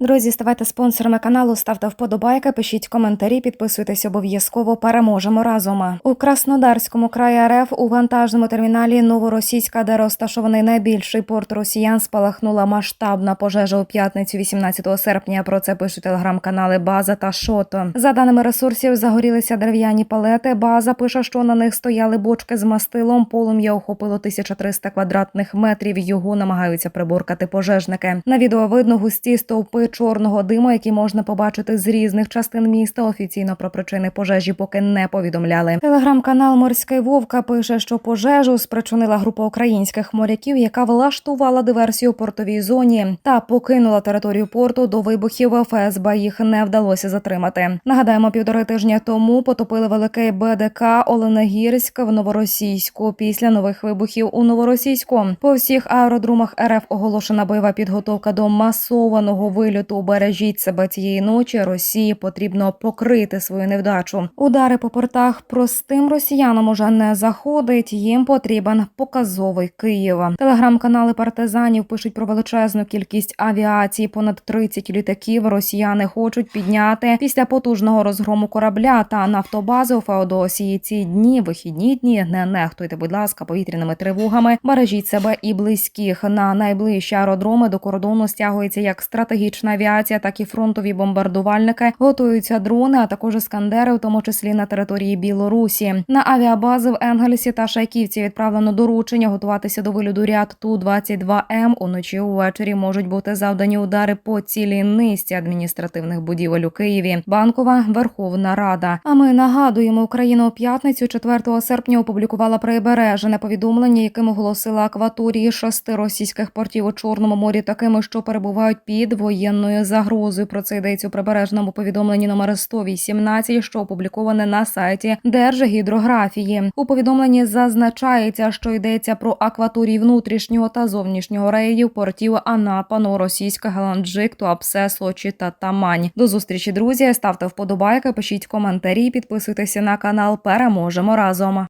Друзі, ставайте спонсорами каналу, ставте вподобайки, пишіть коментарі, підписуйтесь обов'язково. Переможемо разом. У Краснодарському краї РФ у вантажному терміналі Новоросійська, де розташований найбільший порт росіян, спалахнула масштабна пожежа у п'ятницю, 18 серпня. Про це пишуть телеграм-канали База та Шото. За даними ресурсів, загорілися дерев'яні палети. База пише, що на них стояли бочки з мастилом. Полум'я охопило 1300 квадратних метрів. Його намагаються приборкати пожежники. На відео видно густі стовпи чорного диму, які можна побачити з різних частин міста. Офіційно про причини пожежі поки не повідомляли. Телеграм-канал Морський Вовка пише, що пожежу спричинила група українських моряків, яка влаштувала диверсію у портовій зоні та покинула територію порту до вибухів. ФСБ їх не вдалося затримати. Нагадаємо, півтори тижня тому потопили великий БДК Оленегірськ в Новоросійську. Після нових вибухів у Новоросійську по всіх аеродромах РФ оголошена бойова підготовка до масованого вильоту. Бережіть себе цієї ночі. Росії потрібно покрити свою невдачу. Удари по портах простим росіянам уже не заходить. Їм потрібен показовий Київ. Телеграм-канали партизанів пишуть про величезну кількість авіації. Понад 30 літаків росіяни хочуть підняти після потужного розгрому корабля та нафтобази у Феодосії. Ці дні вихідні дні не нехтуйте, будь ласка, повітряними тривогами. Бережіть себе і близьких. На найближчі аеродроми до кордону стягується як стратегічна авіація, так і фронтові бомбардувальники. Готуються дрони, а також іскандери, в тому числі на території Білорусі. На авіабази в Енгельсі та Шайківці відправлено доручення готуватися до вилюду ряд ту 22 м Уночі увечері можуть бути завдані удари по цілій низці адміністративних будівель у Києві. Банкова Верховна Рада. А ми нагадуємо, Україна у п'ятницю, 4 серпня, опублікувала прибережене повідомлення, яким оголосила акваторії шести російських портів у Чорному морі, такими, що перебувають під воєнною загрозою. Про це йдеться у прибережному повідомленні номер 118, що опубліковане на сайті Держгідрографії. У повідомленні зазначається, що йдеться про акваторії внутрішнього та зовнішнього рейдів портів Анапа, Новоросійська, Геленджик, Туапсе, Сочі та Тамань. До зустрічі, друзі. Ставте вподобайки, пишіть коментарі, підписуйтеся на канал. Переможемо разом.